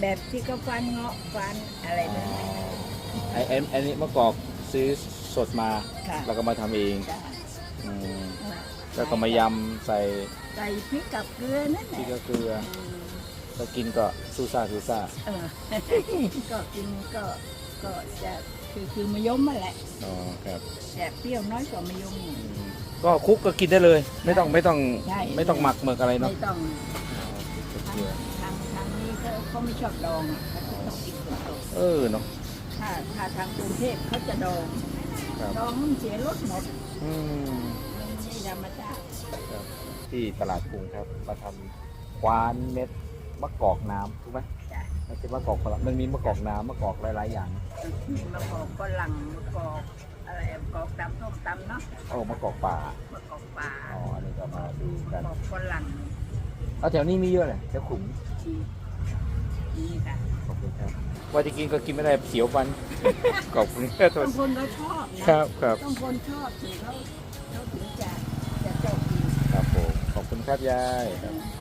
แบบที่เขาฟันเงาะฟันอะไรอ๋อนั่นน่ะไอ้ไอ้ไอ้นี่มะกอกซื้อสดมา ค่ะ แล้วก็มาทำเองจ้ะอืมน่ะแล้วก็มายำใส่ใส่พริกกับเกลือนั่นแหพริกละกับเกลืออืมก็กินก็ซูซ่าซูซ่าเออ ก็กินก็ก็จะคือคือมะยมมาแหละอ๋อครับแต่เปรี้ยวน้อยกว่ามะยม อืมก็คลุกก็กินได้เลย ไม่ต้องไม่ต้องใช่ ไม่ต้องหมักหมึกอะไรเนาะไม่ต้องอ๋อพริกกับทาเกงลือทางทางนี้ เขาเขาไม่ชอบดองอะเขาจะต้องกินสดเออเนาะๆถ้าถ้าทางกรุงเทพเขาจะดอง ครับดองมันเสียรสหมดอืมมันไม่ธรรมชาติครับ ที่ตลาดกรุงครับ มาทำควานเม็ดมะกอกน้ำถูกไหมจ้ะไม่ใช่มะกอกฝรั่งมันมีมะกอกน้ำมะกอกหลายๆอย่างมีมะกอกฝรั่งมะกอกอะไรมะกอกตำส้มตำเนาะโอ้มะกอกป่ามะกอกป่าอ๋ออันนี้ก็มาดูกันมะกอกฝรั่งเอาแถวนี้มีเยอะเลยแถวขุมชี ว่าจะกินก็กินไม่ได้เสียวฟันขอบคุณครับบางคนก็ชอบนะครับครับบางคนชอบสิเขาเขาถึงจะจะชอบกินครับผมขอบคุณครับยายครับ